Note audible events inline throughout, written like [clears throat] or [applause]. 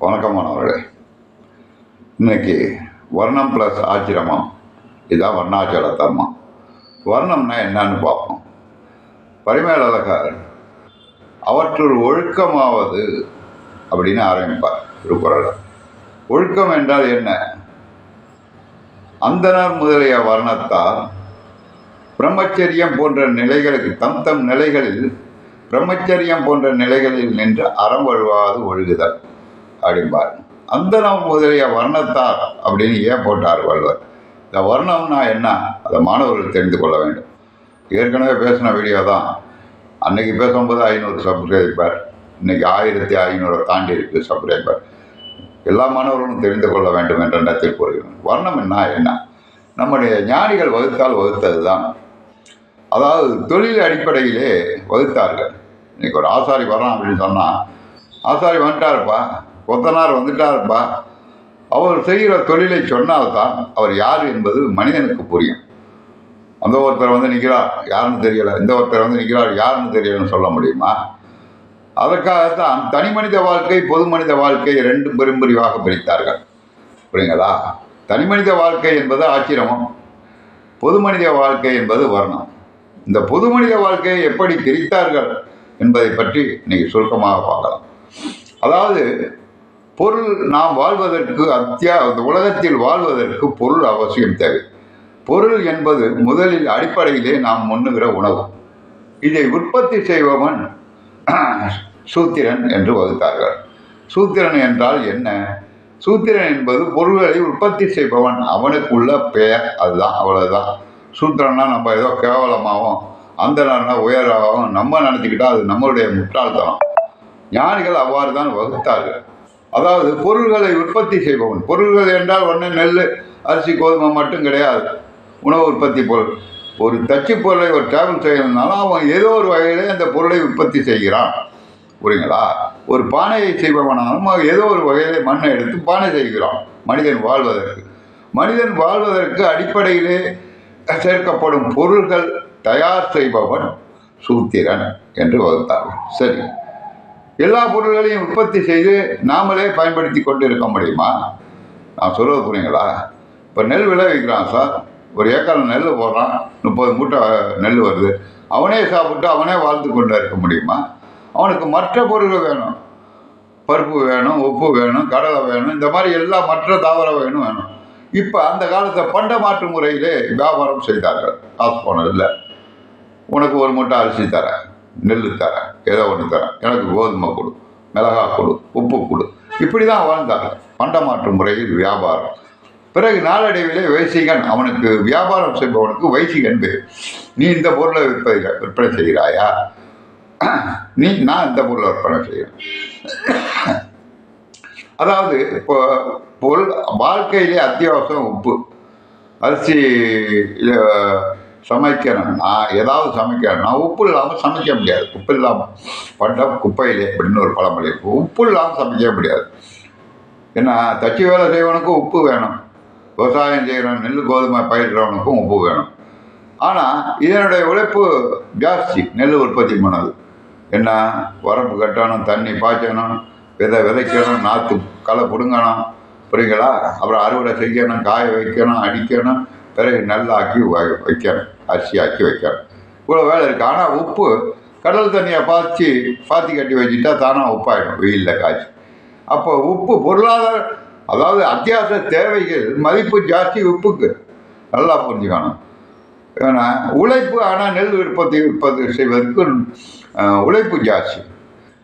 வணக்கமானவர்களே. இன்னைக்கு வர்ணம் ப்ளஸ் ஆச்சிரமம். இதுதான் வர்ணாச்சல தர்மம் வர்ணம்னா என்னன்னு பார்ப்போம். பரிமேலழகர் அவற்றுள் ஒழுக்கமாவது அப்படின்னு ஆரம்பிப்பார் திருக்குறளர் ஒழுக்கம் என்றால் என்ன? அந்தனர் முதலிய வர்ணத்தால் பிரம்மச்சரியம் போன்ற நிலைகளுக்கு தம் தம் நிலைகளில் பிரம்மச்சரியம் போன்ற நிலைகளில் நின்று அறம் வழுவாது ஒழுகுதல். அப்படிம்பார் அந்தனம் முதலிய வர்ணத்தார் அப்படின்னு ஏன் போட்டார் வள்ளுவர்? இந்த வர்ணம்னா என்ன? அதை மாணவர்கள் தெரிந்து கொள்ள வேண்டும். ஏற்கனவே பேசின வீடியோ தான். அன்னைக்கு பேசும்போது ஐநூறு சப்ஸ்கிரைபர் இன்னைக்கு ஆயிரத்தி ஐநூறு தாண்டி இருக்கு சப்ஸ்கிரைபர் எல்லா மாணவர்களும் தெரிந்து கொள்ள வேண்டும் என்ற எண்ணத்தில் கூறுகிறேன் வர்ணம் என்ன என்ன? நம்முடைய ஞானிகள் வகுத்தால் வகுத்தது தான் அதாவது தொழில் அடிப்படையிலே வகுத்தார்கள். இன்னைக்கு ஒரு ஆசாரி வரான் அப்படின்னு சொன்னால் ஆசாரி வந்துட்டாருப்பா. கொத்தனார் வந்துட்டாருப்பா. அவர் செய்கிற தொழிலை சொன்னால்தான் அவர் யார் என்பது மனிதனுக்கு புரியும். அந்த ஒருத்தர் வந்து நிற்கிறார். யாருன்னு தெரியல. இந்த ஒருத்தர் வந்து நிற்கிறார். யாருன்னு தெரியலன்னு சொல்ல முடியுமா? அதற்காகத்தான் தனி மனித வாழ்க்கை பொது மனித வாழ்க்கை ரெண்டு பெரும்பிரிவாக பிரித்தார்கள். புரியுங்களா? தனி மனித வாழ்க்கை என்பது ஆச்சிரமம் பொது மனித வாழ்க்கை என்பது வர்ணம். இந்த பொது மனித வாழ்க்கையை எப்படி பிரித்தார்கள் என்பதை பற்றி இன்னைக்கு சுருக்கமாக பார்க்கலாம். அதாவது பொருள் நாம் வாழ்வதற்கு அத்தியா இந்த உலகத்தில் வாழ்வதற்கு பொருள் அவசியம் தேவை. பொருள் என்பது முதலில் அடிப்படையிலே நாம் உண்ணுகிற உணவு. இதை உற்பத்தி செய்பவன் [clears throat] சூத்திரன் என்று வகுத்தார்கள். சூத்திரன் என்றால் என்ன? சூத்திரன் என்பது பொருள்களை உற்பத்தி செய்பவன். அவனுக்குள்ள பெயர் அதுதான் அவ்வளவுதான். சூத்திரன்னா நம்ம ஏதோ கேவலமாகவும் அந்தனா உயராகவும் நம்ம நினச்சிக்கிட்டா அது நம்மளுடைய முட்டாள்தனம். ஞானிகள் அவ்வாறு தான் வகுத்தார்கள். அதாவது பொருள்களை உற்பத்தி செய்பவன். பொருள்கள் என்றால் ஒன்று நெல் அரிசி கோதுமை மட்டும் கிடையாது. உணவு உற்பத்தி பொருள். ஒரு தச்சு பொருளை ஒரு டிராவல் செய்யணும்னாலும் அவன் ஏதோ ஒரு வகையில் அந்த பொருளை உற்பத்தி செய்கிறான். புரியுங்களா? ஒரு பானையை செய்பவனாலும் அவன் ஏதோ ஒரு வகையில் மண்ணை எடுத்து பானை செய்கிறான் மனிதன் வாழ்வதற்கு. மனிதன் வாழ்வதற்கு அடிப்படையிலே சேர்க்கப்படும் பொருள்கள் தயார் செய்பவன் சூத்திரன் என்று வகுத்தார்கள். சரி. எல்லா பொருள்களையும் உற்பத்தி செய்து நாமளே பயன்படுத்தி கொண்டு இருக்க முடியுமா? நான் சொல்வது புரியுங்களா? இப்போ நெல் விளைவிக்கிறான் சார். ஒரு ஏக்கர் நெல் போடுறான். முப்பது மூட்டை நெல் வருது. அவனே சாப்பிட்டு அவனே வாழ்ந்து கொண்டு இருக்க முடியுமா? அவனுக்கு மற்ற பொருள்கள் வேணும். பருப்பு வேணும் உப்பு வேணும் கடலை வேணும். இந்த மாதிரி எல்லா மற்ற தாவரம் வேணும் வேணும். இப்போ அந்த காலத்தில் பண்ட மாற்று முறையிலே வியாபாரம் செய்தார்கள். காசு போனதில்லை. உனக்கு ஒரு மூட்டை அரிசி தரேன். நெல் தரேன். ஏதோ ஒன்று தரேன். எனக்கு கோதுமை கொடு மிளகா கொடு உப்பு கொடு. இப்படி தான் வாழ்ந்தாங்க. பண்ட மாற்று முறையில் வியாபாரம். பிறகு நாளடைவிலே வைசிகன் அவனுக்கு வியாபாரம் செய்பவனுக்கு வைசிகன் பேர். நீ இந்த பொருளை விற்பனை விற்பனை செய்கிறாயா? நீ நான் இந்த பொருளை விற்பனை செய்கிறேன் அதாவது இப்போ பொருள் வாழ்க்கையிலே அத்தியாவசியம் உப்பு. அரிசி சமைக்கிறேன்னா ஏதாவது சமைக்கிறேன்னா உப்பு இல்லாமல் சமைக்க முடியாது. உப்பு இல்லாமல் பண்டம் குப்பையிலே அப்படின்னு ஒரு பழமொழி உப்பு இல்லாமல் சமைக்க முடியாது. ஏன்னா தச்சு வேலை செய்வனுக்கும் உப்பு வேணும். விவசாயம் செய்கிறவன் நெல் கோதுமை பயிரிடுறவனுக்கும் உப்பு வேணும். ஆனால் இதனுடைய உழைப்பு ஜாஸ்தி. நெல் உற்பத்தி பண்ணது. என்ன? வரப்பு கட்டணும் தண்ணி பாய்ச்சணும் விதை விதைக்கணும் நாற்று களை பிடுங்கணும். புரியுங்களா அப்புறம் அறுவடை செய்யணும் காய வைக்கணும் அடிக்கணும். பிறகு நல்லாக்கி வைக்கணும் அரிசியாக்கி வைக்கணும். இவ்வளோ வேலை இருக்குது ஆனால் உப்பு கடல் தண்ணியை பாய்ச்சி பாத்தி கட்டி வச்சுட்டா தானாக உப்பாயிடும் வெயிலில் காய்ச்சி. அப்போ உப்பு பொருளாதார அதாவது அத்தியாவசிய தேவைகள் மதிப்பு ஜாஸ்தி உப்புக்கு நல்லா புரிஞ்சுக்கணும். ஏன்னா உழைப்பு ஆனால் நெல் உற்பத்தி உற்பத்தி செய்வதற்கு உழைப்பு ஜாஸ்தி.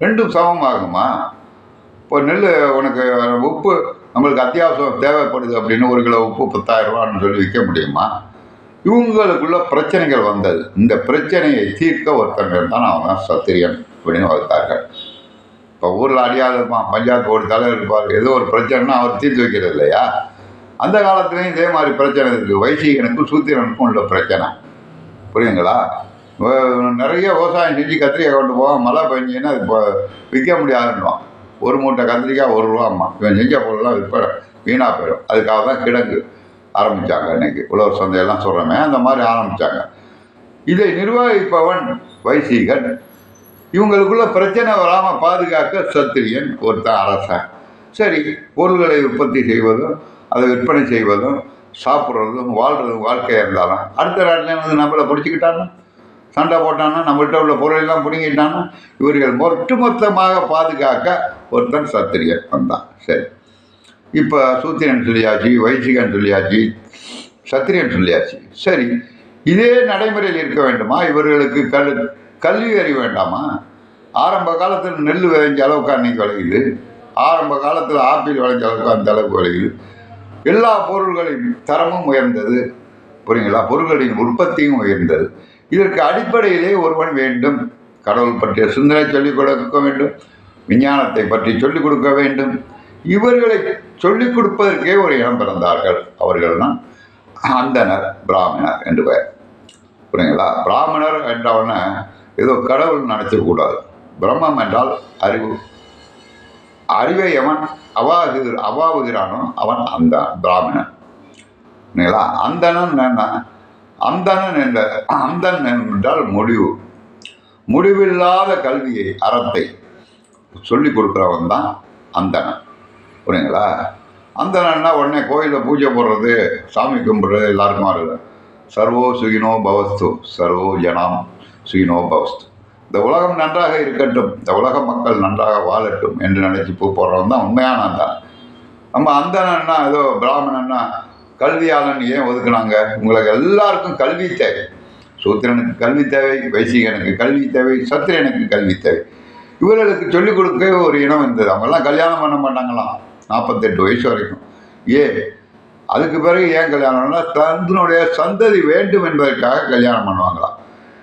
ரெண்டும் சமமாகுமா? இப்போ நெல் உனக்கு உப்பு நம்மளுக்கு அத்தியாவசியம் தேவைப்படுது அப்படின்னு ஒரு கிலோ உப்பு பத்தாயிரம் ரூபான்னு சொல்லி விற்க முடியுமா? இவங்களுக்குள்ள பிரச்சனைகள் வந்தது. இந்த பிரச்சனையை தீர்க்க ஒருத்தங்க தான் அவன் தான் சத்திரியன் அப்படின்னு வகுத்தார்கள். இப்போ ஊரில் அடியாத இருப்பான் பஞ்சாயத்து ஒரு தலைவர் இருப்பார் ஏதோ ஒரு பிரச்சனைனா அவர் தீர்த்து வைக்கிறது இல்லையா? அந்த காலத்துலேயும் இதே மாதிரி பிரச்சனை இருக்குது. வைசிகனுக்கும் சூத்திரனுக்கும் உள்ள பிரச்சனை. புரியுங்களா நிறைய விவசாயம் செஞ்சு கத்திரிக்காய் கொண்டு போவோம் மழை பெஞ்சுன்னா அது இப்போ விற்க முடியாதுன்னுவான். ஒரு மூட்டை கத்திரிக்காய் ஒரு ரூபாம்மா இவன் செஞ்ச பொருள்லாம் விற்பனை வீணாக போயிடும். அதுக்காக தான் கிடங்கு ஆரம்பித்தாங்க இன்னைக்கு. உழவர் சந்தையெல்லாம் சொல்கிறோமே அந்த மாதிரி ஆரம்பித்தாங்க இதை நிர்வகிப்பவன் வைசீகன். இவங்களுக்குள்ள பிரச்சனை வராமல் பாதுகாக்க சத்திரியன் ஒருத்தன் அரசன். சரி பொருள்களை உற்பத்தி செய்வதும் அதை விற்பனை செய்வதும் சாப்பிட்றதும் வாழ்கிறதும் வாழ்க்கையாக இருந்தாலும் அடுத்த நாட்டில் வந்து நம்மளை பிடிச்சிக்கிட்டாலும் சண்டை போட்டான்னா நம்மள்கிட்ட உள்ள பொருளெல்லாம் பிடுங்கிட்டான்னா இவர்கள் ஒட்டுமொத்தமாக பாதுகாக்க ஒருத்தன் சத்திரியன் வந்தான். சரி. இப்போ சூத்திரன் சொல்லியாச்சு வைசிகன் சொல்லியாச்சு சத்திரியன் சொல்லியாச்சு. சரி. இதே நடைமுறையில் இருக்க வேண்டுமா? இவர்களுக்கு கல் கல்வி அறிவு வேண்டாமா? ஆரம்ப காலத்தில் நெல் விளைஞ்ச அளவுக்கு அன்னைக்கு விளையுது. ஆரம்ப காலத்தில் ஆப்பிள் விளைஞ்ச அளவுக்கு அந்த அளவுக்கு விளையுது. எல்லா பொருள்களின் தரமும் உயர்ந்தது. புரியுங்களா? பொருள்களின் உற்பத்தியும் உயர்ந்தது. இதற்கு அடிப்படையிலே ஒருவன் வேண்டும். கடவுள் பற்றிய சிந்தனை சொல்லிக் கொடுக்க வேண்டும். விஞ்ஞானத்தை பற்றி சொல்லிக் கொடுக்க வேண்டும். இவர்களை சொல்லிக் கொடுப்பதற்கே ஒரு இடம் பிறந்தார்கள். அவர்கள் தான் அந்தனர் பிராமணர் என்று பெயர். புரியுங்களா பிராமணர் என்றவன ஏதோ கடவுள் நினைச்சக்கூடாது பிரம்மம் என்றால் அறிவு. அறிவை எவன் அவாகு அவாவுகிறானோ அவன் அந்த பிராமணன். இல்லைங்களா அந்தனன் என்ன? அந்தணன் என்ற அந்தன் என்றால் முடிவு. முடிவில்லாத கல்வியை அறத்தை சொல்லிக் கொடுக்குறவன் தான் அந்தணன். புரியுங்களா? அந்தணன்னா உடனே கோயிலில் பூஜை போடுறது சாமி கும்பிட்றது எல்லாருக்குமா வருது சர்வோ சுகினோ பவஸ்து சர்வோ ஜனம் சுகினோ பவஸ்து. இந்த உலகம் நன்றாக இருக்கட்டும் இந்த உலக மக்கள் நன்றாக வாழட்டும் என்று நினைச்சு பூ போடுறவன் தான் உண்மையான அந்தணன். நம்ம அந்தணன்னா ஏதோ பிராமணன்னா கல்வியாளன் ஏன் ஒதுக்குனாங்க? உங்களுக்கு எல்லாருக்கும் கல்வி தேவை. சூத்திரனுக்கு கல்வி தேவை வைசிகனுக்கு கல்வி தேவை சத்திரனுக்கு கல்வி தேவை. இவர்களுக்கு சொல்லிக் கொடுக்க ஒரு இனம் இருந்தது. அவங்கெல்லாம் கல்யாணம் பண்ண மாட்டாங்களாம் நாற்பத்தெட்டு வயசு வரைக்கும். ஏ அதுக்கு பிறகு ஏன் கல்யாணம்னா தன்னுடைய சந்ததி வேண்டும் என்பதற்காக கல்யாணம் பண்ணுவாங்களாம்.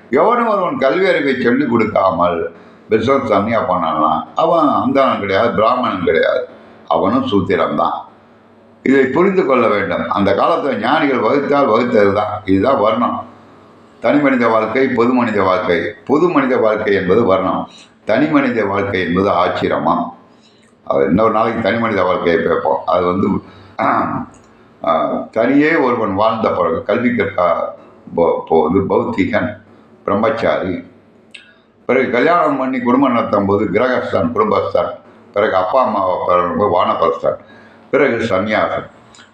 எவனும் ஒருவன் கல்வி அறிவை சொல்லிக் கொடுக்காமல் பிஸ்னஸ் தனியாக பண்ணானா அவன் அந்தணன் கிடையாது பிராமணன் கிடையாது. அவனும் சூத்திரம்தான் இதை புரிந்து கொள்ள வேண்டும். அந்த காலத்தில் ஞானிகள் வகுத்தால் வகுத்தது தான் இதுதான் வர்ணம். தனி மனித வாழ்க்கை பொது மனித வாழ்க்கை. பொது மனித வாழ்க்கை என்பது வர்ணம். தனி மனித வாழ்க்கை என்பது ஆச்சரியமாக அது இன்னொரு நாளைக்கு தனி மனித வாழ்க்கையை பேப்போம். அது வந்து தனியே ஒருவன் வாழ்ந்த பிறகு கல்வி கற்க போ- போவது பௌத்திகன் பிரம்மச்சாரி. பிறகு கல்யாணம் பண்ணி குடும்பம் நடத்தும் போது கிரகஸ்தான் குடும்பஸ்தான். பிறகு அப்பா அம்மாவை பிறகும்போது வானபஸ்தான் பிறகு சந்நியாசம்.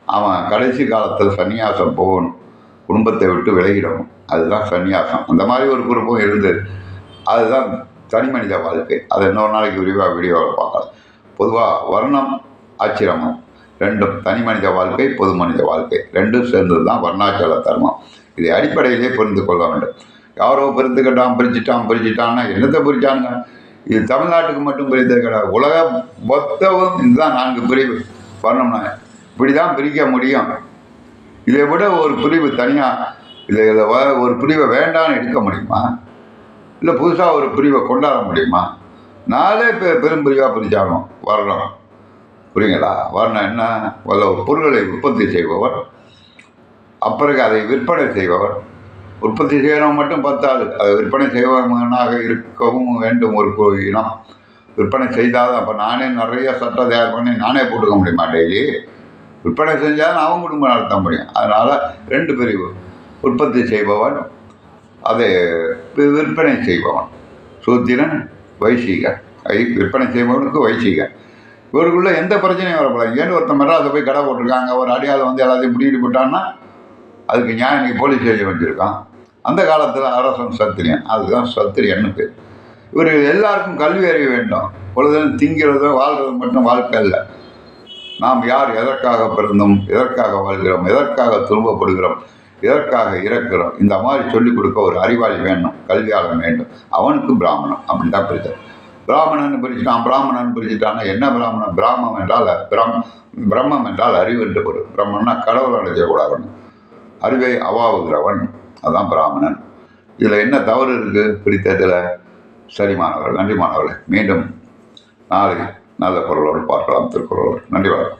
அவன் கடைசி காலத்தில் சந்நியாசம் போகணும். குடும்பத்தை விட்டு விலகிடணும். அதுதான் சந்நியாசம். அந்த மாதிரி ஒரு குரூப்பும் இருந்தது. அதுதான் தனி மனித வாழ்க்கை. அதை இன்னொரு நாளைக்கு விரிவாக வீடியோவில் பார்க்கலாம். பொதுவாக வர்ணம் ஆச்சிரமம். ரெண்டும் தனி மனித வாழ்க்கை பொது மனித வாழ்க்கை. ரெண்டும் சேர்ந்தது தான் வர்ணாச்சல தர்மம். இதை அடிப்படையிலே புரிந்து கொள்ள வேண்டும். யாரோ பிரித்துக்கிட்டான் பிரிச்சுட்டான் பிரிச்சுட்டான்னா என்னத்தை பிரிச்சானுங்க இது தமிழ்நாட்டுக்கு மட்டும் பிரித்தது கிடையாது உலகம் மொத்தமும் இதுதான் நான்கு பிரிவு. வர்ணம்னா இப்படி தான் பிரிக்க முடியும். இதை விட ஒரு பிரிவு தனியாக இதை இதை வ- ஒரு பிரிவை வேண்டாம்னு எடுக்க முடியுமா? இல்லை புதுசாக ஒரு பிரிவை கொண்டாட முடியுமா? நாளே பெ பெரும் பிரிவாக பிரிச்சாலும் வரணும். புரியுங்களா? வரணும் என்ன? முதல்ல ஒரு பொருள்களை உற்பத்தி செய்பவர் அப்பிறகு அதை விற்பனை செய்பவர். உற்பத்தி செய்கிறவங்க மட்டும் பத்தாது. அதை விற்பனை செய்வனாக இருக்கவும் வேண்டும் ஒரு கு- இனம். விற்பனை செய்தால் அப்போ நானே நிறைய சட்டை தயார் பண்ணி நானே போட்டுக்க முடியுமா டெய்லி விற்பனை செஞ்சால் அவன் குடும்பம் நடத்த முடியும். அதனால் ரெண்டு பிரிவு. உற்பத்தி செய்பவன் அதை விற்பனை செய்பவன். சூத்திரன் வைசிகன். ஐ விற்பனை செய்பவனுக்கு வைசிகன். இவருக்குள்ளே எந்த பிரச்சனையும் வரப்படாது ஏன்னு ஒருத்தன் மெட்ராஸை போய் கடை போட்டிருக்காங்க ஒரு அடியால் வந்து எல்லாத்தையும் பிடிக்கிட்டு போட்டான்னா அதுக்கு நியாயம் இன்னைக்கு போலீஸ் ஸ்டேஷன் வச்சுருக்கான் அந்த காலத்தில் அரசன் சத்திரியன். அதுதான் சத்திரியன்னு பேர். இவர் எல்லாருக்கும் கல்வி அறிய வேண்டும். பொழுதும் திங்கிறதும் வாழ்றதும் மட்டும் வாழ்க்கை இல்லை நாம் யார் எதற்காக பிறந்தோம் எதற்காக வாழ்கிறோம் எதற்காக துன்பப்படுகிறோம் எதற்காக இறக்கிறோம்? இந்த மாதிரி சொல்லிக் கொடுக்க ஒரு அறிவாளி வேண்டும் கல்வியாளன் வேண்டும். அவனுக்கு பிராமணன் அப்படின்னு தான் பிரித்தார் பிராமணன் பிரிச்சுட்டான் பிராமணன் பிரிச்சுட்டான்னா என்ன பிராமணன்? பிராமம் என்றால் பிரம் பிரம்மம் என்றால் அறிவு என்று பொருள். பிரம்மன்னா கடவுள் அடையக்கூடாதுன்னு. அறிவை அவாவுகிறவன் அதான் பிராமணன். இதில் என்ன தவறு இருக்குது பிடித்ததில் சரி மாணவர்கள் நன்றி மாணவர்களே மீண்டும் நாளை நல்ல குரலோடு பார்க்கலாம். திருக்குறளோடு. நன்றி வணக்கம்.